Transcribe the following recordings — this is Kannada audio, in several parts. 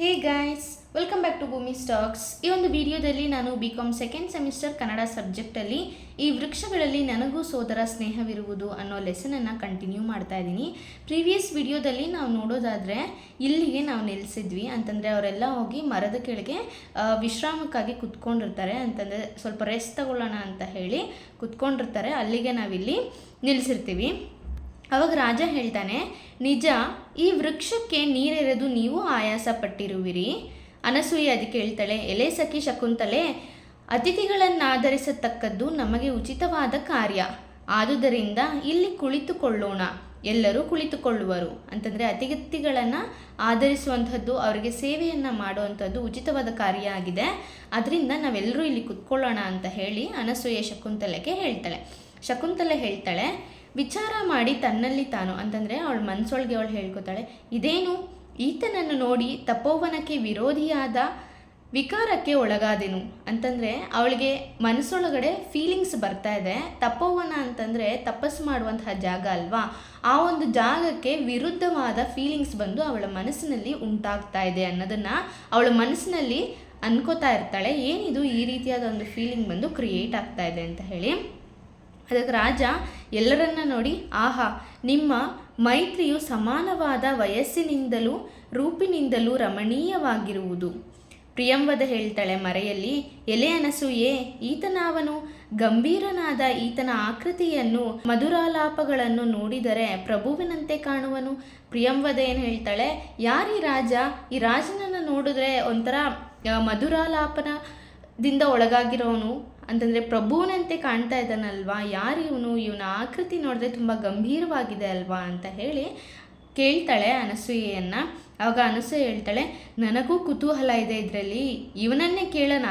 Hey guys welcome back to Bhoomi stocks ಈ ಒಂದು ವಿಡಿಯೋದಲ್ಲಿ ನಾನು B com second semester Kannada ಸಬ್ಜೆಕ್ಟಲ್ಲಿ ಈ ವೃಕ್ಷಗಳಲ್ಲಿ ನನಗೂ ಸೋದರ ಸ್ನೇಹವಿರುವುದು ಅನ್ನೋ ಲೆಸನನ್ನು ಕಂಟಿನ್ಯೂ ಮಾಡ್ತಾ ಇದ್ದೀನಿ. ಪ್ರೀವಿಯಸ್ ವಿಡಿಯೋದಲ್ಲಿ ನಾವು ನೋಡೋದಾದರೆ ಇಲ್ಲಿಗೆ ನಾವು ನಿಲ್ಲಿಸಿದ್ವಿ ಅಂತಂದರೆ ಅವರೆಲ್ಲ ಹೋಗಿ ಮರದ ಕೆಳಗೆ ವಿಶ್ರಾಮಕ್ಕಾಗಿ ಕುತ್ಕೊಂಡಿರ್ತಾರೆ ಅಂತಂದರೆ ಸ್ವಲ್ಪ ರೆಸ್ಟ್ ತಗೊಳ್ಳೋಣ ಅಂತ ಹೇಳಿ ಕುತ್ಕೊಂಡಿರ್ತಾರೆ. ಅಲ್ಲಿಗೆ ನಾವಿಲ್ಲಿ ನಿಲ್ಲಿಸಿರ್ತೀವಿ ಅವಾಗ ರಾಜ ಹೇಳ್ತಾನೆ, ನಿಜ, ಈ ವೃಕ್ಷಕ್ಕೆ ನೀರೆರೆದು ನೀವು ಆಯಾಸ ಪಟ್ಟಿರುವಿರಿ ಅನಸೂಯ ಅದಕ್ಕೆ ಹೇಳ್ತಾಳೆ, ಎಲೆ ಸಖಿ ಶಕುಂತಲೆ, ಅತಿಥಿಗಳನ್ನಾಧರಿಸತಕ್ಕದ್ದು ನಮಗೆ ಉಚಿತವಾದ ಕಾರ್ಯ. ಆದುದರಿಂದ ಇಲ್ಲಿ ಕುಳಿತುಕೊಳ್ಳೋಣ. ಎಲ್ಲರೂ ಕುಳಿತುಕೊಳ್ಳುವರು. ಅಂತಂದರೆ ಅತಿಥಿಗಳನ್ನು ಆಧರಿಸುವಂಥದ್ದು, ಅವರಿಗೆ ಸೇವೆಯನ್ನು ಮಾಡುವಂಥದ್ದು ಉಚಿತವಾದ ಕಾರ್ಯ ಆಗಿದೆ. ಅದರಿಂದ ನಾವೆಲ್ಲರೂ ಇಲ್ಲಿ ಕುತ್ಕೊಳ್ಳೋಣ ಅಂತ ಹೇಳಿ ಅನಸೂಯ ಶಕುಂತಲೆಗೆ ಹೇಳ್ತಾಳೆ. ಶಕುಂತಲೆ ಹೇಳ್ತಾಳೆ ವಿಚಾರ ಮಾಡಿ ತನ್ನಲ್ಲಿ ತಾನು ಅಂತಂದರೆ ಅವಳ ಮನಸ್ಸೊಳಗೆ ಅವಳು ಹೇಳ್ಕೊತಾಳೆ, ಇದೇನು? ಈತನನ್ನು ನೋಡಿ ತಪೋವನಕ್ಕೆ ವಿರೋಧಿಯಾದ ವಿಕಾರಕ್ಕೆ ಒಳಗಾದೆನು. ಅಂತಂದರೆ ಅವಳಿಗೆ ಮನಸ್ಸೊಳಗಡೆ ಫೀಲಿಂಗ್ಸ್ ಬರ್ತಾ ಇದೆ. ತಪೋವನ ಅಂತಂದರೆ ತಪಸ್ಸು ಮಾಡುವಂತಹ ಜಾಗ ಅಲ್ವಾ? ಆ ಒಂದು ಜಾಗಕ್ಕೆ ವಿರುದ್ಧವಾದ ಫೀಲಿಂಗ್ಸ್ ಬಂದು ಅವಳ ಮನಸ್ಸಿನಲ್ಲಿ ಉಂಟಾಗ್ತಾ ಇದೆ ಅನ್ನೋದನ್ನು ಅವಳ ಮನಸ್ಸಿನಲ್ಲಿ ಅನ್ಕೋತಾ ಇರ್ತಾಳೆ. ಏನಿದು ಈ ರೀತಿಯಾದ ಒಂದು ಫೀಲಿಂಗ್ ಬಂದು ಕ್ರಿಯೇಟ್ ಆಗ್ತಾ ಇದೆ ಅಂತ ಹೇಳಿ. ಅದಕ್ಕೆ ರಾಜ, ಎಲ್ಲರನ್ನ ನೋಡಿ, ಆಹಾ, ನಿಮ್ಮ ಮೈತ್ರಿಯು ಸಮಾನವಾದ ವಯಸ್ಸಿನಿಂದಲೂ ರೂಪಿನಿಂದಲೂ ರಮಣೀಯವಾಗಿರುವುದು ಪ್ರಿಯಂವದ ಹೇಳ್ತಾಳೆ ಮರೆಯಲ್ಲಿ, ಎಲೆ ಅನಸೂಯೆ ಈತನಾವನು ಗಂಭೀರನಾದ ಈತನ ಆಕೃತಿಯನ್ನು, ಮಧುರಾಲಾಪಗಳನ್ನು ನೋಡಿದರೆ ಪ್ರಭುವಿನಂತೆ ಕಾಣುವನು ಪ್ರಿಯಂವದ ಏನು ಹೇಳ್ತಾಳೆ, ಯಾರೀ ರಾಜ, ಈ ರಾಜನನ್ನು ನೋಡಿದ್ರೆ ಒಂಥರ ಮಧುರಾಲಾಪನದಿಂದ ಒಳಗಾಗಿರೋನು. ಅಂತಂದರೆ ಪ್ರಭುವನಂತೆ ಕಾಣ್ತಾ ಇದ್ದಾನಲ್ವಾ? ಯಾರು ಇವನು? ಇವನ ಆಕೃತಿ ನೋಡಿದ್ರೆ ತುಂಬ ಗಂಭೀರವಾಗಿದೆ ಅಲ್ವಾ ಅಂತ ಹೇಳಿ ಕೇಳ್ತಾಳೆ ಅನಸೂಯೆಯನ್ನು. ಆವಾಗ ಅನಸೂಯೆ ಹೇಳ್ತಾಳೆ, ನನಗೂ ಕುತೂಹಲ ಇದೆ ಇದರಲ್ಲಿ. ಇವನನ್ನೇ ಕೇಳೋಣ.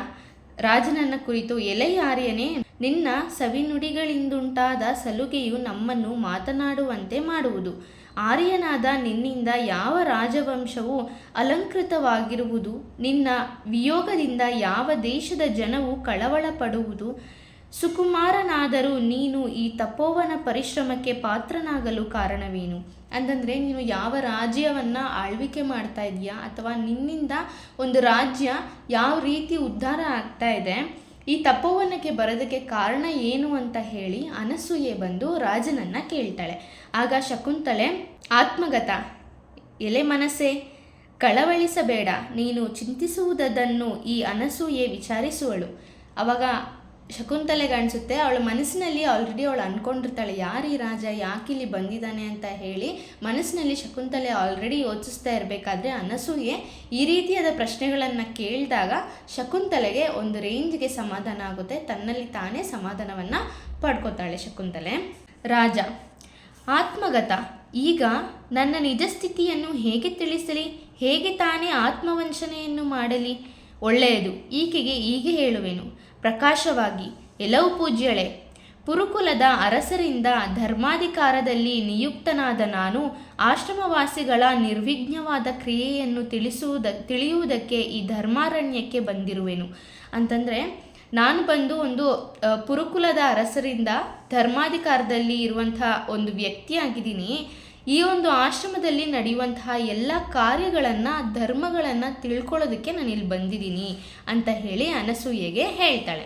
ರಾಜನನ್ನ ಕುರಿತು ಎಲೆಯಾರ್ಯನೇ ನಿನ್ನ ಸವಿನುಡಿಗಳಿಂದುಂಟಾದ ಸಲುಗೆಯು ನಮ್ಮನ್ನು ಮಾತನಾಡುವಂತೆ ಮಾಡುವುದು. ಆರ್ಯನಾದ ನಿನ್ನಿಂದ ಯಾವ ರಾಜವಂಶವು ಅಲಂಕೃತವಾಗಿರುವುದು, ನಿನ್ನ ವಿಯೋಗದಿಂದ ಯಾವ ದೇಶದ ಜನವು ಕಳವಳ ಪಡುವುದು ಸುಕುಮಾರನಾದರೂ ನೀನು ಈ ತಪೋವನ ಪರಿಶ್ರಮಕ್ಕೆ ಪಾತ್ರನಾಗಲು ಕಾರಣವೇನು? ಅಂತಂದರೆ ನೀನು ಯಾವ ರಾಜ್ಯವನ್ನು ಆಳ್ವಿಕೆ ಮಾಡ್ತಾ ಇದೆಯಾ ಅಥವಾ ನಿನ್ನಿಂದ ಒಂದು ರಾಜ್ಯ ಯಾವ ರೀತಿ ಉದ್ಧಾರ ಆಗ್ತಾ ಇದೆ? ಈ ತಪೋವನಕ್ಕೆ ಬರೋದಕ್ಕೆ ಕಾರಣ ಏನು ಅಂತ ಹೇಳಿ ಅನಸೂಯೆ ಬಂದು ರಾಜನನ್ನ ಕೇಳ್ತಾಳೆ. ಆಗ ಶಕುಂತಲೆ ಆತ್ಮಗತ, ಎಲೆ ಮನಸೆ ಕಳವಳಿಸಬೇಡ. ನೀನು ಚಿಂತಿಸುವುದನ್ನು ಈ ಅನಸೂಯೆ ವಿಚಾರಿಸುವಳು. ಅವಾಗ ಶಕುಂತಲೆಗೆ ಅನಿಸುತ್ತೆ ಅವಳ ಮನಸ್ಸಿನಲ್ಲಿ ಆಲ್ರೆಡಿ ಅವಳು ಅಂದ್ಕೊಂಡಿರ್ತಾಳೆ ಯಾರು ಈ ರಾಜ? ಯಾಕಿಲ್ಲಿ ಬಂದಿದ್ದಾನೆ? ಅಂತ ಹೇಳಿ ಮನಸ್ಸಿನಲ್ಲಿ ಶಕುಂತಲೆ ಆಲ್ರೆಡಿ ಯೋಚಿಸ್ತಾ ಇರಬೇಕಾದ್ರೆ ಅನಸೂಯೆ ಈ ರೀತಿಯಾದ ಪ್ರಶ್ನೆಗಳನ್ನು ಕೇಳಿದಾಗ ಶಕುಂತಲೆಗೆ ಒಂದು ರೇಂಜ್ಗೆ ಸಮಾಧಾನ ಆಗುತ್ತೆ. ತನ್ನಲ್ಲಿ ತಾನೇ ಸಮಾಧಾನವನ್ನು ಪಡ್ಕೋತಾಳೆ ಶಕುಂತಲೆ. ರಾಜ, ಆತ್ಮಗತ, ಈಗ ನನ್ನ ನಿಜ ಸ್ಥಿತಿಯನ್ನು ಹೇಗೆ ತಿಳಿಸಲಿ? ಹೇಗೆ ತಾನೇ ಆತ್ಮವಂಚನೆಯನ್ನು ಮಾಡಲಿ? ಒಳ್ಳೆಯದು, ಈಕೆಗೆ ಹೀಗೆ ಹೇಳುವೆನು. ಪ್ರಕಾಶವಾಗಿ ಎಲ್ಲವೂ ಪೂಜ್ಯಳೆ, ಪುರುಕುಲದ ಅರಸರಿಂದ ಧರ್ಮಾಧಿಕಾರದಲ್ಲಿ ನಿಯುಕ್ತನಾದ ನಾನು ಆಶ್ರಮವಾಸಿಗಳ ನಿರ್ವಿಘ್ನವಾದ ಕ್ರಿಯೆಯನ್ನು ತಿಳಿಸುವುದ, ತಿಳಿಯುವುದಕ್ಕೆ ಈ ಧರ್ಮಾರಣ್ಯಕ್ಕೆ ಬಂದಿರುವೆನು. ಅಂತಂದರೆ, ನಾನು ಬಂದು ಒಂದು ಪುರುಕುಲದ ಅರಸರಿಂದ ಧರ್ಮಾಧಿಕಾರದಲ್ಲಿ ಇರುವಂತಹ ಒಂದು ವ್ಯಕ್ತಿಯಾಗಿದ್ದೀನಿ. ಈ ಒಂದು ಆಶ್ರಮದಲ್ಲಿ ನಡೆಯುವಂತಹ ಎಲ್ಲ ಕಾರ್ಯಗಳನ್ನು, ಧರ್ಮಗಳನ್ನು ತಿಳ್ಕೊಳ್ಳೋದಕ್ಕೆ ನಾನು ಇಲ್ಲಿ ಬಂದಿದ್ದೀನಿ ಅಂತ ಹೇಳಿ ಅನಸೂಯೆಗೆ ಹೇಳ್ತಾಳೆ.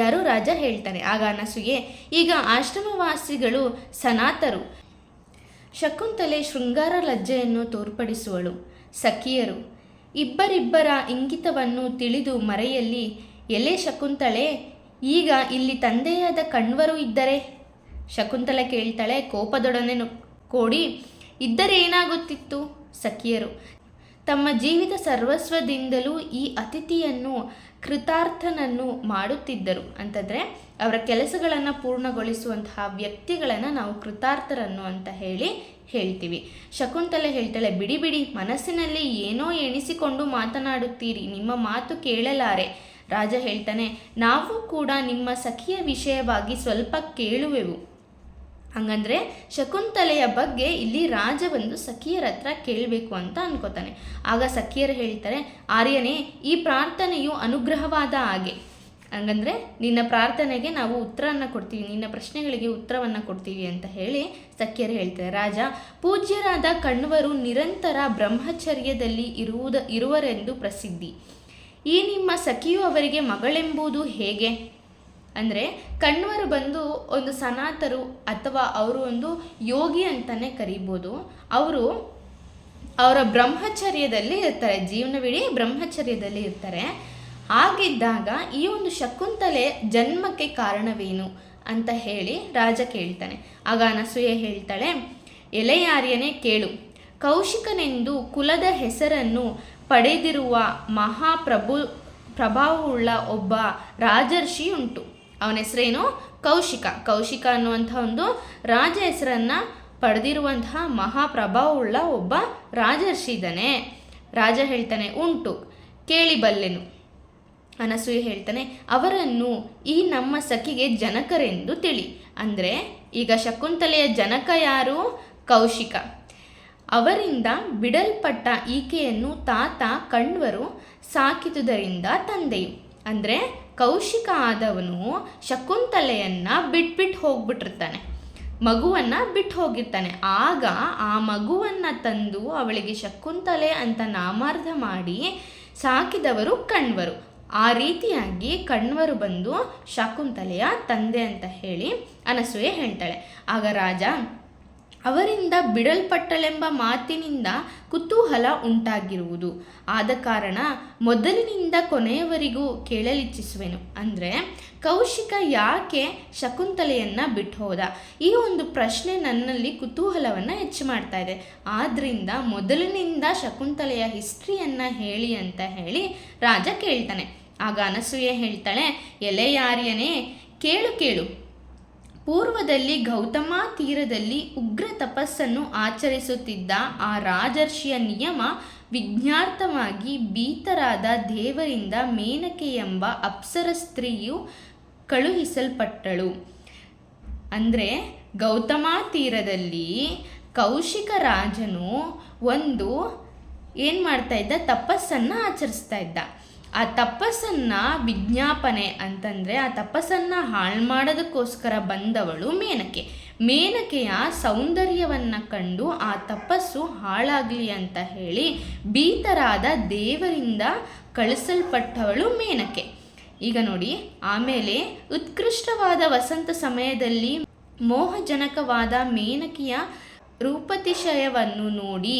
ಯಾರು ರಾಜ ಹೇಳ್ತಾನೆ, ಆಗ ಅನಸೂಯೆ, ಈಗ ಆಶ್ರಮವಾಸಿಗಳು ಸನಾತರು, ಶಕುಂತಲೆ ಶೃಂಗಾರ ಲಜ್ಜೆಯನ್ನು ತೋರ್ಪಡಿಸುವಳು, ಸಖಿಯರು, ಇಬ್ಬರಿಬ್ಬರ ಇಂಗಿತವನ್ನು ತಿಳಿದು ಮರೆಯಲ್ಲಿ, ಎಲೆ ಶಕುಂತಳೆ, ಈಗ ಇಲ್ಲಿ ತಂದೆಯಾದ ಕಣ್ವರು ಇದ್ದರೆ? ಶಕುಂತಲೆ ಕೇಳ್ತಾಳೆ, ಕೋಪದೊಡನೆ ಕೋಡಿ ಇದ್ದರೆ ಏನಾಗುತ್ತಿತ್ತು? ಸಖಿಯರು, ತಮ್ಮ ಜೀವಿತ ಸರ್ವಸ್ವದಿಂದಲೂ ಈ ಅತಿಥಿಯನ್ನು ಕೃತಾರ್ಥನನ್ನು ಮಾಡುತ್ತಿದ್ದರು. ಅಂತಂದರೆ, ಅವರ ಕೆಲಸಗಳನ್ನು ಪೂರ್ಣಗೊಳಿಸುವಂತಹ ವ್ಯಕ್ತಿಗಳನ್ನು ನಾವು ಕೃತಾರ್ಥರನ್ನು ಅಂತ ಹೇಳಿ ಹೇಳ್ತೀವಿ. ಶಕುಂತಲೆ ಹೇಳ್ತಾಳೆ, ಬಿಡಿ ಬಿಡಿ, ಮನಸ್ಸಿನಲ್ಲಿ ಏನೋ ಎಣಿಸಿಕೊಂಡು ಮಾತನಾಡುತ್ತೀರಿ, ನಿಮ್ಮ ಮಾತು ಕೇಳಲಾರೆ. ರಾಜ ಹೇಳ್ತಾನೆ, ನಾವು ಕೂಡ ನಿಮ್ಮ ಸಖಿಯ ವಿಷಯವಾಗಿ ಸ್ವಲ್ಪ ಕೇಳುವೆವು. ಹಂಗಂದ್ರೆ ಶಕುಂತಲೆಯ ಬಗ್ಗೆ ಇಲ್ಲಿ ರಾಜ ಬಂದು ಸಖಿಯರ ಹತ್ರ ಕೇಳಬೇಕು ಅಂತ ಅನ್ಕೋತಾನೆ. ಆಗ ಸಖಿಯರು ಹೇಳ್ತಾರೆ, ಆರ್ಯನೇ, ಈ ಪ್ರಾರ್ಥನೆಯು ಅನುಗ್ರಹವಾದ ಹಾಗೆ. ಹಂಗಂದ್ರೆ ನಿನ್ನ ಪ್ರಾರ್ಥನೆಗೆ ನಾವು ಉತ್ತರವನ್ನು ಕೊಡ್ತೀವಿ, ನಿನ್ನ ಪ್ರಶ್ನೆಗಳಿಗೆ ಉತ್ತರವನ್ನು ಕೊಡ್ತೀವಿ ಅಂತ ಹೇಳಿ ಸಖ್ಯರು ಹೇಳ್ತಾರೆ. ರಾಜ, ಪೂಜ್ಯರಾದ ಕಣ್ವರು ನಿರಂತರ ಬ್ರಹ್ಮಚರ್ಯದಲ್ಲಿ ಇರುವುದ, ಇರುವರೆಂದು ಪ್ರಸಿದ್ಧಿ. ಈ ನಿಮ್ಮ ಸಖಿಯು ಅವರಿಗೆ ಮಗಳೆಂಬುದು ಹೇಗೆ? ಅಂದರೆ ಕಣ್ವರು ಬಂದು ಒಂದು ಸನಾತರು ಅಥವಾ ಅವರು ಒಂದು ಯೋಗಿ ಅಂತಲೇ ಕರಿಬೋದು. ಅವರು ಅವರ ಬ್ರಹ್ಮಚರ್ಯದಲ್ಲಿ ಇರ್ತಾರೆ, ಜೀವನವಿಡೀ ಬ್ರಹ್ಮಚರ್ಯದಲ್ಲಿ ಇರ್ತಾರೆ. ಹಾಗಿದ್ದಾಗ ಈ ಒಂದು ಶಕುಂತಲೆ ಜನ್ಮಕ್ಕೆ ಕಾರಣವೇನು ಅಂತ ಹೇಳಿ ರಾಜ ಕೇಳ್ತಾನೆ. ಆಗ ಅನಸೂಯ ಹೇಳ್ತಾಳೆ, ಎಲೆಯಾರ್ಯನೇ ಕೇಳು, ಕೌಶಿಕನೆಂದು ಕುಲದ ಹೆಸರನ್ನು ಪಡೆದಿರುವ ಮಹಾಪ್ರಭು, ಪ್ರಭಾವವುಳ್ಳ ಒಬ್ಬ ರಾಜರ್ಷಿ ಉಂಟು. ಅವನ ಹೆಸರೇನು? ಕೌಶಿಕ. ಕೌಶಿಕ ಅನ್ನುವಂಥ ಒಂದು ರಾಜ ಹೆಸರನ್ನು ಪಡೆದಿರುವಂತಹ ಮಹಾಪ್ರಭಾವವುಳ್ಳ ಒಬ್ಬ ರಾಜರ್ಷಿ ಇದ್ದಾನೆ. ರಾಜ ಹೇಳ್ತಾನೆ, ಉಂಟು, ಕೇಳಿಬಲ್ಲೆನು. ಅನಸೂಯ ಹೇಳ್ತಾನೆ, ಅವರನ್ನು ಈ ನಮ್ಮ ಸಖಿಗೆ ಜನಕರೆಂದು ತಿಳಿ. ಅಂದರೆ, ಈಗ ಶಕುಂತಲೆಯ ಜನಕ ಯಾರು? ಕೌಶಿಕ. ಅವರಿಂದ ಬಿಡಲ್ಪಟ್ಟ ಈಕೆಯನ್ನು ತಾತ, ಕಣ್ವರು ಸಾಕಿದುದರಿಂದ ತಂದೆಯು. ಅಂದರೆ ಕೌಶಿಕ ಆದವನು ಶಕುಂತಲೆಯನ್ನು ಬಿಟ್ಬಿಟ್ಟು ಹೋಗ್ಬಿಟ್ಟಿರ್ತಾನೆ. ಮಗುವನ್ನು ಬಿಟ್ಟು ಹೋಗಿರ್ತಾನೆ. ಆಗ ಆ ಮಗುವನ್ನು ತಂದು ಅವಳಿಗೆ ಶಕುಂತಲೆ ಅಂತ ನಾಮಾರ್ಧ ಮಾಡಿ ಸಾಕಿದವರು ಕಣ್ವರು. ಆ ರೀತಿಯಾಗಿ ಕಣ್ವರು ಬಂದು ಶಕುಂತಲೆಯ ತಂದೆ ಅಂತ ಹೇಳಿ ಅನಸೂಯೆ ಹೇಳ್ತಾಳೆ. ಆಗ ರಾಜ ಅವರಿಂದ ಬಿಡಲ್ಪಟ್ಟಳೆಂಬ ಮಾತಿನಿಂದ ಕುತೂಹಲ ಉಂಟಾಗಿರುವುದು. ಆದ ಕಾರಣ ಮೊದಲಿನಿಂದ ಕೊನೆಯವರೆಗೂ ಕೇಳಲಿಚ್ಛಿಸುವೆನು ಅಂದರೆ, ಕೌಶಿಕ ಯಾಕೆ ಶಕುಂತಲೆಯನ್ನು ಬಿಟ್ಟು ಹೋದ ಈ ಒಂದು ಪ್ರಶ್ನೆ ನನ್ನಲ್ಲಿ ಕುತೂಹಲವನ್ನು ಹೆಚ್ಚು ಮಾಡ್ತಾ ಇದೆ. ಆದ್ದರಿಂದ ಮೊದಲಿನಿಂದ ಶಕುಂತಲೆಯ ಹಿಸ್ಟ್ರಿಯನ್ನು ಹೇಳಿ ಅಂತ ಹೇಳಿ ರಾಜ ಕೇಳ್ತಾನೆ. ಆಗ ಅನಸೂಯೆ ಹೇಳ್ತಾಳೆ, ಎಲೆಯಾರ್ಯನೇ, ಕೇಳು ಕೇಳು ಪೂರ್ವದಲ್ಲಿ ಗೌತಮ ತೀರದಲ್ಲಿ ಉಗ್ರ ತಪಸ್ಸನ್ನು ಆಚರಿಸುತ್ತಿದ್ದ ಆ ರಾಜರ್ಷಿಯ ನಿಯಮ ವಿಜ್ಞಾರ್ಥವಾಗಿ ಭೀತರಾದ ದೇವರಿಂದ ಮೇನಕೆ ಎಂಬ ಅಪ್ಸರ ಸ್ತ್ರೀಯು ಕಳುಹಿಸಲ್ಪಟ್ಟಳು. ಅಂದರೆ ಗೌತಮ ತೀರದಲ್ಲಿ ಕೌಶಿಕ ರಾಜನು ಒಂದು ಏನು ಮಾಡ್ತಾ ಇದ್ದ? ತಪಸ್ಸನ್ನು ಆಚರಿಸ್ತಾ ಇದ್ದ. ಆ ತಪಸ್ಸನ್ನು ವಿಜ್ಞಾಪನೆ ಅಂತಂದರೆ ಆ ತಪಸ್ಸನ್ನು ಹಾಳು ಮಾಡೋದಕ್ಕೋಸ್ಕರ ಬಂದವಳು ಮೇನಕೆ. ಮೇನಕೆಯ ಸೌಂದರ್ಯವನ್ನು ಕಂಡು ಆ ತಪಸ್ಸು ಹಾಳಾಗಲಿ ಅಂತ ಹೇಳಿ ಭೀತರಾದ ದೇವರಿಂದ ಕಳಿಸಲ್ಪಟ್ಟವಳು ಮೇನಕೆ. ಈಗ ನೋಡಿ, ಆಮೇಲೆ ಉತ್ಕೃಷ್ಟವಾದ ವಸಂತ ಸಮಯದಲ್ಲಿ ಮೋಹಜನಕವಾದ ಮೇನಕೆಯ ರೂಪತಿಶಯವನ್ನು ನೋಡಿ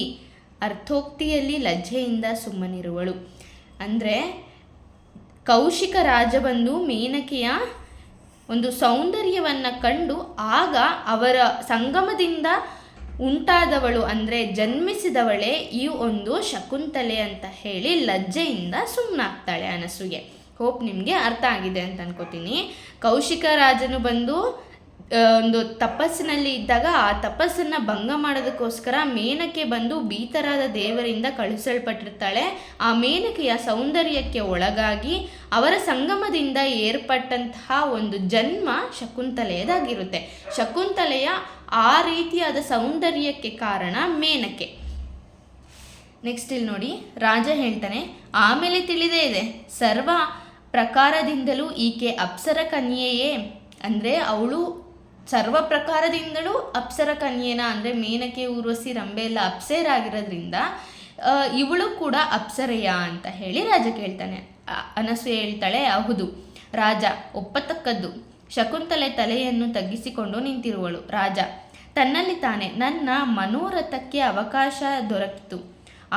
ಅರ್ಥೋಕ್ತಿಯಲ್ಲಿ ಲಜ್ಜೆಯಿಂದ ಸುಮ್ಮನಿರುವಳು. ಅಂದರೆ ಕೌಶಿಕ ರಾಜ ಬಂದು ಮೇನಕೆಯ ಒಂದು ಸೌಂದರ್ಯವನ್ನು ಕಂಡು ಆಗ ಅವರ ಸಂಗಮದಿಂದ ಉಂಟಾದವಳು ಅಂದರೆ ಜನ್ಮಿಸಿದವಳೇ ಈ ಒಂದು ಶಕುಂತಲೆ ಅಂತ ಹೇಳಿ ಲಜ್ಜೆಯಿಂದ ಸುಮ್ಮನಾಗ್ತಾಳೆ ಅನಸುಗೆ. ಹೋಪ್ ನಿಮಗೆ ಅರ್ಥ ಆಗಿದೆ ಅಂತ ಅನ್ಕೋತೀನಿ. ಕೌಶಿಕ ರಾಜನು ಬಂದು ಒಂದು ತಪಸ್ಸಿನಲ್ಲಿ ಇದ್ದಾಗ ಆ ತಪಸ್ಸನ್ನು ಭಂಗ ಮಾಡೋದಕ್ಕೋಸ್ಕರ ಮೇನಕ್ಕೆ ಬಂದು ಭೀತರಾದ ದೇವರಿಂದ ಕಳಿಸಲ್ಪಟ್ಟಿರ್ತಾಳೆ ಆ ಮೇನಕೆಯ ಸೌಂದರ್ಯಕ್ಕೆ ಒಳಗಾಗಿ ಅವರ ಸಂಗಮದಿಂದ ಏರ್ಪಟ್ಟಂತಹ ಒಂದು ಜನ್ಮ ಶಕುಂತಲೆಯದಾಗಿರುತ್ತೆ. ಶಕುಂತಲೆಯ ಆ ರೀತಿಯಾದ ಸೌಂದರ್ಯಕ್ಕೆ ಕಾರಣ ಮೇನಕೆ. ನೆಕ್ಸ್ಟ್ ಇಲ್ಲಿ ನೋಡಿ, ರಾಜ ಹೇಳ್ತಾನೆ, ಆಮೇಲೆ ತಿಳಿದೇ ಇದೆ. ಸರ್ವ ಪ್ರಕಾರದಿಂದಲೂ ಈಕೆ ಅಪ್ಸರ ಕನ್ಯೆಯೇ. ಅಂದರೆ ಅವಳು ಸರ್ವ ಪ್ರಕಾರದಿಂದಲೂ ಅಪ್ಸರ ಕನ್ಯೇನ ಅಂದರೆ ಮೇನಕೆ ಊರ್ವಸಿ ರಂಬೆ ಎಲ್ಲ ಅಪ್ಸೆಯರಾಗಿರೋದ್ರಿಂದ ಇವಳು ಕೂಡ ಅಪ್ಸರೆಯ ಅಂತ ಹೇಳಿ ರಾಜ ಕೇಳ್ತಾನೆ. ಅನಸು ಹೇಳ್ತಾಳೆ, ಹೌದು, ರಾಜ ಒಪ್ಪತಕ್ಕದ್ದು. ಶಕುಂತಲೆ ತಲೆಯನ್ನು ತಗ್ಗಿಸಿಕೊಂಡು ನಿಂತಿರುವಳು. ರಾಜ, ತನ್ನಲ್ಲಿ ತಾನೆ ನನ್ನ ಮನೋರಥಕ್ಕೆ ಅವಕಾಶ ದೊರಕಿತು.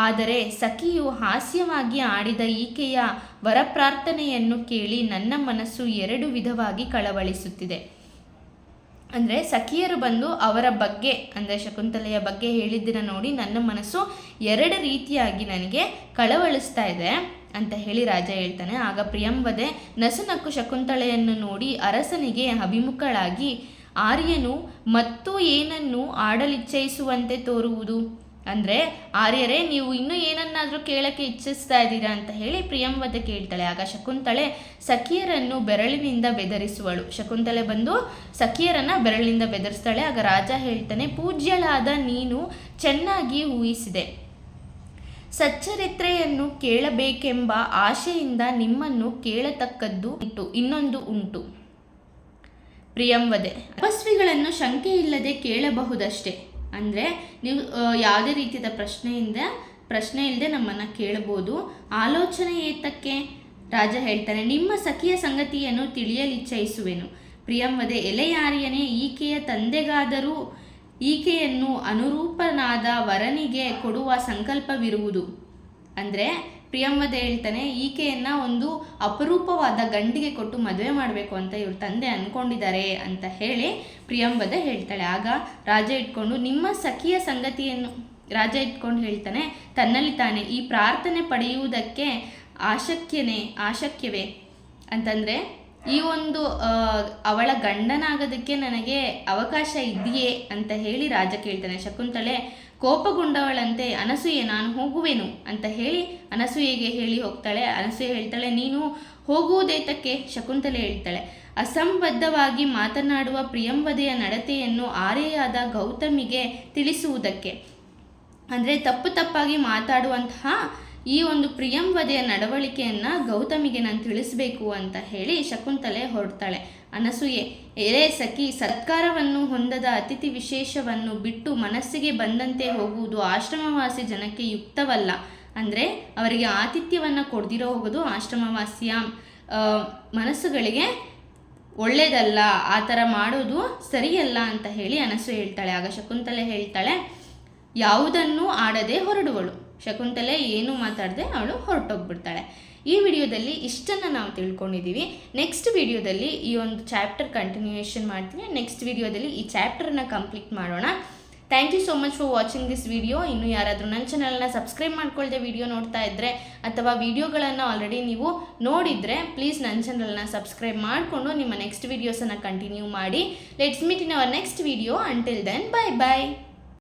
ಆದರೆ ಸಖಿಯು ಹಾಸ್ಯವಾಗಿ ಆಡಿದ ಈಕೆಯ ವರಪ್ರಾರ್ಥನೆಯನ್ನು ಕೇಳಿ ನನ್ನ ಮನಸ್ಸು ಎರಡು ವಿಧವಾಗಿ ಕಳವಳಿಸುತ್ತಿದೆ. ಅಂದರೆ ಸಖಿಯರು ಬಂದು ಅವರ ಬಗ್ಗೆ, ಅಂದರೆ ಶಕುಂತಲೆಯ ಬಗ್ಗೆ ಹೇಳಿದ್ದನ್ನು ನೋಡಿ ನನ್ನ ಮನಸ್ಸು ಎರಡು ರೀತಿಯಾಗಿ ನನಗೆ ಕಳವಳಿಸ್ತಾ ಇದೆ ಅಂತ ಹೇಳಿ ರಾಜ ಹೇಳ್ತಾನೆ. ಆಗ ಪ್ರಿಯಂವದೆ ನಸುನಕ್ಕು ಶಕುಂತಳೆಯನ್ನು ನೋಡಿ ಅರಸನಿಗೆ ಅಭಿಮುಖಳಾಗಿ, ಆರ್ಯನು ಮತ್ತು ಏನನ್ನು ಆಡಲಿಚ್ಛಯಿಸುವಂತೆ ತೋರುವುದು? ಅಂದರೆ, ಆರ್ಯರೇ, ನೀವು ಇನ್ನೂ ಏನನ್ನಾದರೂ ಕೇಳಕ್ಕೆ ಇಚ್ಛಿಸ್ತಾ ಇದ್ದೀರಾ? ಅಂತ ಹೇಳಿ ಪ್ರಿಯಂವತೆ ಕೇಳ್ತಾಳೆ. ಆಗ ಶಕುಂತಳೆ ಸಖಿಯರನ್ನು ಬೆರಳಿನಿಂದ ಬೆದರಿಸುವಳು. ಶಕುಂತಲೆ ಬಂದು ಸಖಿಯರನ್ನು ಬೆರಳಿನಿಂದ ಬೆದರಿಸ್ತಾಳೆ. ಆಗ ರಾಜ ಹೇಳ್ತಾನೆ, ಪೂಜ್ಯಳಾದ ನೀನು ಚೆನ್ನಾಗಿ ಊಹಿಸಿದೆ. ಸಚ್ಚರಿತ್ರೆಯನ್ನು ಕೇಳಬೇಕೆಂಬ ಆಶೆಯಿಂದ ನಿಮ್ಮನ್ನು ಕೇಳತಕ್ಕದ್ದು ಉಂಟು, ಇನ್ನೊಂದು ಉಂಟು. ಪ್ರಿಯಂವದೆ ತಪಸ್ವಿಗಳನ್ನು ಶಂಕೆ ಇಲ್ಲದೆ ಕೇಳಬಹುದಷ್ಟೇ. ಅಂದರೆ ನೀವು ಯಾವುದೇ ರೀತಿಯ ಪ್ರಶ್ನೆಯಿಂದ, ಪ್ರಶ್ನೆ ಇಲ್ಲದೆ ನಮ್ಮನ್ನು ಕೇಳಬಹುದು ಆಲೋಚನೆ ಏತಕ್ಕೆ? ರಾಜ ಹೇಳ್ತಾನೆ, ನಿಮ್ಮ ಸಖಿಯ ಸಂಗತಿಯನ್ನು ತಿಳಿಯಲಿಚ್ಛಯಿಸುವೆನು ಪ್ರಿಯಂವದೆ ಎಲೆಯಾರಿಯನೇ ಈಕೆಯ ತಂದೆಗಾದರೂ, ಈಕೆಯನ್ನು ಅನುರೂಪನಾದ ವರನಿಗೆ ಕೊಡುವ ಸಂಕಲ್ಪವಿರುವುದು. ಅಂದರೆ ಪ್ರಿಯಂವದೆ ಹೇಳ್ತಾನೆ, ಈಕೆಯನ್ನು ಒಂದು ಅಪರೂಪವಾದ ಗಂಡಿಗೆ ಕೊಟ್ಟು ಮದುವೆ ಮಾಡಬೇಕು ಅಂತ ಇವ್ರ ತಂದೆ ಅನ್ಕೊಂಡಿದ್ದಾರೆ ಅಂತ ಹೇಳಿ ಪ್ರಿಯಂಬದ ಹೇಳ್ತಾಳೆ. ಆಗ ರಾಜ ಇಟ್ಕೊಂಡು, ನಿಮ್ಮ ಸಖಿಯ ಸಂಗತಿಯನ್ನು, ರಾಜ ಇಟ್ಕೊಂಡು ಹೇಳ್ತಾನೆ, ತನ್ನಲ್ಲಿ ತಾನೆ, ಈ ಪ್ರಾರ್ಥನೆ ಪಡೆಯುವುದಕ್ಕೆ ಆಶಕ್ಯನೇ, ಆಶಕ್ಯವೇ? ಅಂತಂದರೆ, ಈ ಒಂದು ಅವಳ ಗಂಡನಾಗೋದಕ್ಕೆ ನನಗೆ ಅವಕಾಶ ಇದೆಯೇ ಅಂತ ಹೇಳಿ ರಾಜ ಕೇಳ್ತಾನೆ. ಶಕುಂತಳೆ ಕೋಪಗೊಂಡವಳಂತೆ ಅನಸೂಯೆ ನಾನು ಹೋಗುವೆನು ಅಂತ ಹೇಳಿ ಅನಸೂಯೆಗೆ ಹೇಳಿ ಹೋಗ್ತಾಳೆ. ಅನಸೂಯೆ ಹೇಳ್ತಾಳೆ, ನೀನು ಹೋಗುವುದೇತಕ್ಕೆ? ಶಕುಂತಲೆ ಹೇಳ್ತಾಳೆ, ಅಸಂಬದ್ಧವಾಗಿ ಮಾತನಾಡುವ ಪ್ರಿಯಂವದೆಯ ನಡತೆಯನ್ನು ಆರೆಯಾದ ಗೌತಮಿಗೆ ತಿಳಿಸುವುದಕ್ಕೆ. ಅಂದರೆ ತಪ್ಪು ತಪ್ಪಾಗಿ ಮಾತಾಡುವಂತಹ ಈ ಒಂದು ಪ್ರಿಯಂವದೆಯ ನಡವಳಿಕೆಯನ್ನು ಗೌತಮಿಗೆ ನಾನು ತಿಳಿಸಬೇಕು ಅಂತ ಹೇಳಿ ಶಕುಂತಲೆ ಹೊರಡ್ತಾಳೆ. ಅನಸೂಯೆ, ಎರೆ ಸಖಿ, ಸತ್ಕಾರವನ್ನು ಹೊಂದದ ಅತಿಥಿ ವಿಶೇಷವನ್ನು ಬಿಟ್ಟು ಮನಸ್ಸಿಗೆ ಬಂದಂತೆ ಹೋಗುವುದು ಆಶ್ರಮವಾಸಿ ಜನಕ್ಕೆ ಯುಕ್ತವಲ್ಲ. ಅಂದರೆ ಅವರಿಗೆ ಆತಿಥ್ಯವನ್ನು ಕೊಡ್ದಿರೋ ಹೋಗೋದು ಆಶ್ರಮವಾಸಿಯ ಮನಸ್ಸುಗಳಿಗೆ ಒಳ್ಳೆಯದಲ್ಲ ಆ ಥರ ಮಾಡೋದು ಸರಿಯಲ್ಲ ಅಂತ ಹೇಳಿ ಅನಸು ಹೇಳ್ತಾಳೆ. ಆಗ ಶಕುಂತಲೆ ಹೇಳ್ತಾಳೆ, ಯಾವುದನ್ನೂ ಆಡದೆ ಹೊರಡುವಳು. ಶಕುಂತಲೆ ಏನು ಮಾತಾಡದೆ ಅವಳು ಹೊರಟೋಗ್ಬಿಡ್ತಾಳೆ. ಈ ವಿಡಿಯೋದಲ್ಲಿ ಇಷ್ಟನ್ನು ನಾವು ತಿಳ್ಕೊಂಡಿದ್ದೀವಿ. ನೆಕ್ಸ್ಟ್ ವಿಡಿಯೋದಲ್ಲಿ ಈ ಒಂದು ಚಾಪ್ಟರ್ ಕಂಟಿನ್ಯೂಯೇಷನ್ ಮಾಡ್ತೀನಿ. ನೆಕ್ಸ್ಟ್ ವಿಡಿಯೋದಲ್ಲಿ ಈ ಚಾಪ್ಟರ್ನ ಕಂಪ್ಲೀಟ್ ಮಾಡೋಣ. Thank you so much for watching this video ಇನ್ನು ಯಾರಾದರೂ ನನ್ನ ಚಾನಲ್ನ ಸಬ್ಸ್ಕ್ರೈಬ್ ಮಾಡ್ಕೊಳ್ಳದೆ ವಿಡಿಯೋ ನೋಡ್ತಾ ಇದ್ದರೆ ಅಥವಾ ವಿಡಿಯೋಗಳನ್ನು ಆಲ್ರೆಡಿ ನೀವು ನೋಡಿದರೆ ಪ್ಲೀಸ್ ನನ್ನ ಚಾನಲ್ನ ಸಬ್ಸ್ಕ್ರೈಬ್ ಮಾಡಿಕೊಂಡು ನಿಮ್ಮ ನೆಕ್ಸ್ಟ್ ವಿಡಿಯೋಸನ್ನು ಕಂಟಿನ್ಯೂ ಮಾಡಿ. Let's meet in our next video until then bye bye